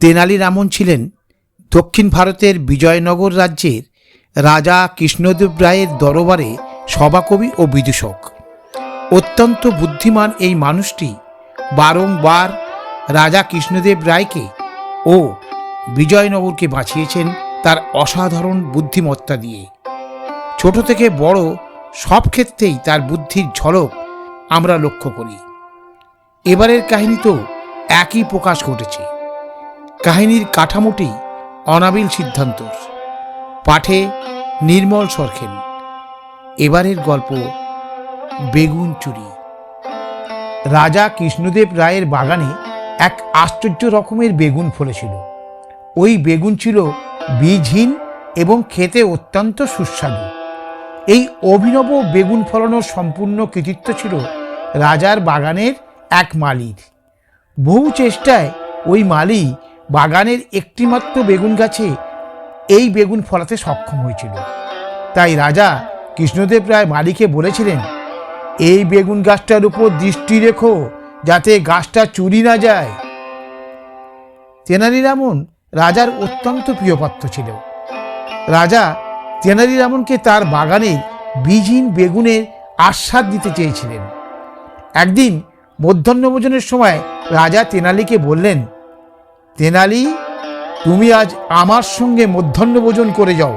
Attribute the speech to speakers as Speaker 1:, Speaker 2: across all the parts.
Speaker 1: তেনালি ছিলেন দক্ষিণ ভারতের বিজয়নগর রাজ্যের রাজা কৃষ্ণদেব রায়ের দরবারে সভাকবি ও বিদূষক। অত্যন্ত বুদ্ধিমান এই মানুষটি বারংবার রাজা কৃষ্ণদেব রায়কে ও বিজয়নগরকে বাঁচিয়েছেন তার অসাধারণ বুদ্ধিমত্তা দিয়ে। ছোট থেকে বড় সব ক্ষেত্রেই তার বুদ্ধির ঝলক আমরা লক্ষ্য করি। এবারের কাহিনী তো একই প্রকাশ ঘটেছে। কাহিনীর কাঠামোটি অনাবিল সিদ্ধান্তর। পাঠে নির্মল সরখেন এবারের গল্প, বেগুন চুরি। রাজা কৃষ্ণদেব রায়ের বাগানে এক আশ্চর্য রকমের বেগুন ফলেছিল। ওই বেগুন ছিল বীজহীন এবং খেতে অত্যন্ত সুস্বাদু। এই অভিনব বেগুন ফলানোর সম্পূর্ণ কৃতিত্ব ছিল রাজার বাগানের এক মালির। বহু চেষ্টায় ওই মালি বাগানের একটিমাত্র বেগুন গাছে এই বেগুন ফলাতে সক্ষম হয়েছিল। তাই রাজা কৃষ্ণদেব রায় মালিকে বলেছিলেন, এই বেগুন গাছটার উপর দৃষ্টি রেখো যাতে গাছটা চুরি না যায়। তেনালি রামন রাজার অত্যন্ত প্রিয়পাত্র ছিল। রাজা তেনালি রামনকে তার বাগানের বীজহীন বেগুনের আস্বাদ দিতে চেয়েছিলেন। একদিন মধ্যাহ্নভোজনের সময় রাজা তেনালিকে বললেন তেনালি, তুমি আজ আমার সঙ্গে মধ্যাহ্ন ভোজন করে যাও।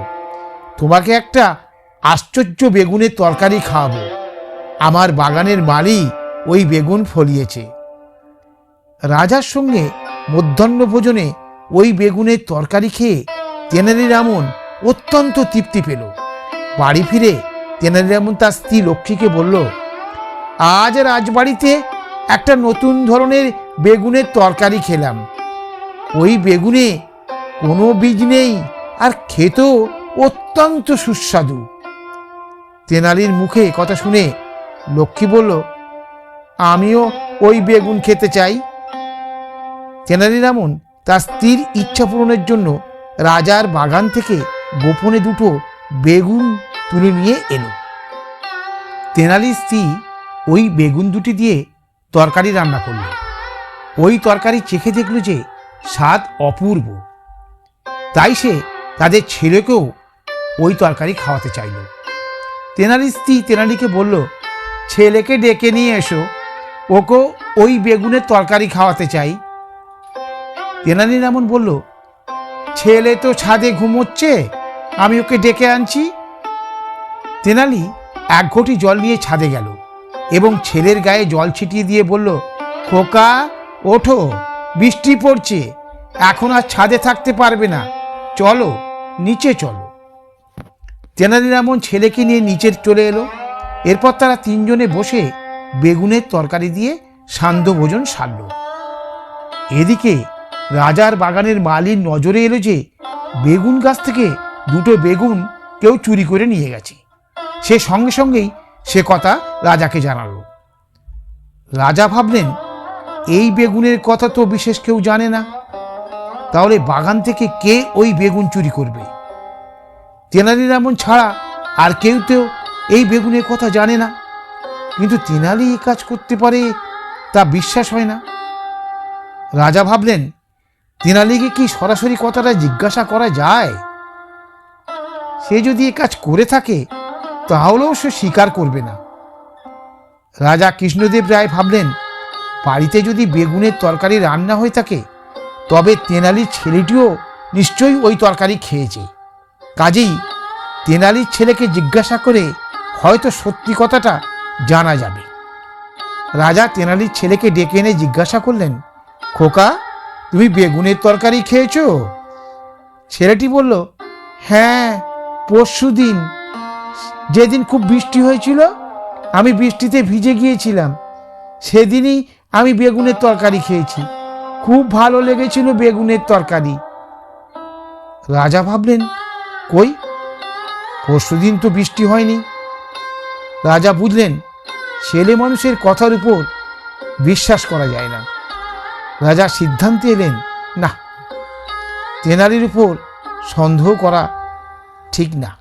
Speaker 1: তোমাকে একটা আশ্চর্য বেগুনের তরকারি খাওয়াবো। আমার বাগানের মালি ওই বেগুন ফলিয়েছে। রাজার সঙ্গে মধ্যাহ্ন ভোজনে ওই বেগুনের তরকারি খেয়ে তেনালি রামন অত্যন্ত তৃপ্তি পেল। বাড়ি ফিরে তেনালি রামন তার স্ত্রী লক্ষ্মীকে বলল, আজ রাজবাড়িতে একটা নতুন ধরনের বেগুনের তরকারি খেলাম। ওই বেগুনে কোনো বীজ নেই আর খেতেও অত্যন্ত সুস্বাদু। তেনালির মুখে কথা শুনে লক্ষ্মী বলল, আমিও ওই বেগুন খেতে চাই। তেনালি রামন তার স্ত্রীর ইচ্ছা পূরণের জন্য রাজার বাগান থেকে গোপনে দুটো বেগুন তুলে নিয়ে এলো। তেনালির স্ত্রী ওই বেগুন দুটি দিয়ে তরকারি রান্না করল। ওই তরকারি চেখে দেখল যে স্বাদ অপূর্ব। তাই সে তাদের ছেলেকেও ওই তরকারি খাওয়াতে চাইল। তেনালির স্ত্রী তেনালিকে বলল, ছেলেকে ডেকে নিয়ে এসো। ওকে ওই বেগুনের তরকারি খাওয়াতে চাই। তেনালি এমন বলল, ছেলে তো ছাদে ঘুমোচ্ছে, আমি ওকে ডেকে আনছি। তেনালি এক ঘটি জল নিয়ে ছাদে গেল এবং ছেলের গায়ে জল ছিটিয়ে দিয়ে বলল, খোকা, ওঠো। বৃষ্টি পড়ছে, এখন আর ছাদে থাকতে পারবে না। চলো, নিচে চলো। তেনালি রামন ছেলেকে নিয়ে নিচে চলে এলো। এরপর তারা তিনজনে বসে বেগুনের তরকারি দিয়ে সান্ধ্য ভোজন সারল। এদিকে রাজার বাগানের মালির নজরে এলো যে, বেগুন গাছ থেকে দুটো বেগুন কেউ চুরি করে নিয়ে গেছে। সে সঙ্গে সঙ্গেই সে কথা রাজাকে জানালো। রাজা ভাবলেন এই বেগুনের কথা তো বিশেষ কেউ জানে না। তাহলে বাগান থেকে কে ওই বেগুন চুরি করবে? তেনালি রামন ছাড়া আর কেউ তো এই বেগুনের কথা জানে না। কিন্তু তেনালি এই কাজ করতে পারে তা বিশ্বাস হয় না। রাজা ভাবলেন, তেনালিকে কি সরাসরি কথাটা জিজ্ঞাসা করা যায়? সে যদি এ কাজ করে থাকে, তাহলেও সে স্বীকার করবে না। রাজা কৃষ্ণদেব রায় ভাবলেন বাড়িতে যদি বেগুনের তরকারি রান্না হয়ে থাকে, তবে তেনালির ছেলেটিও নিশ্চয়ই ওই তরকারি খেয়েছে। কাজেই তেনালির ছেলেকে জিজ্ঞাসা করে হয়তো সত্যি কথাটা জানা যাবে। রাজা তেনালির ছেলেকে ডেকে এনে জিজ্ঞাসা করলেন, খোকা, তুমি বেগুনের তরকারি খেয়েছো? ছেলেটি বলল হ্যাঁ পরশু দিন। যেদিন খুব বৃষ্টি হয়েছিল, আমি বৃষ্টিতে ভিজে গিয়েছিলাম। সেদিনই আমি বেগুনের তরকারি খেয়েছি। খুব ভালো লেগেছিল বেগুনের তরকারি। রাজা ভাবলেন, কই? পরশুদিন তো বৃষ্টি হয়নি। রাজা বুঝলেন, ছেলে মানুষের কথার উপর বিশ্বাস করা যায় না। রাজা সিদ্ধান্তে এলেন, না, তেনালির উপর সন্দেহ করা ঠিক না।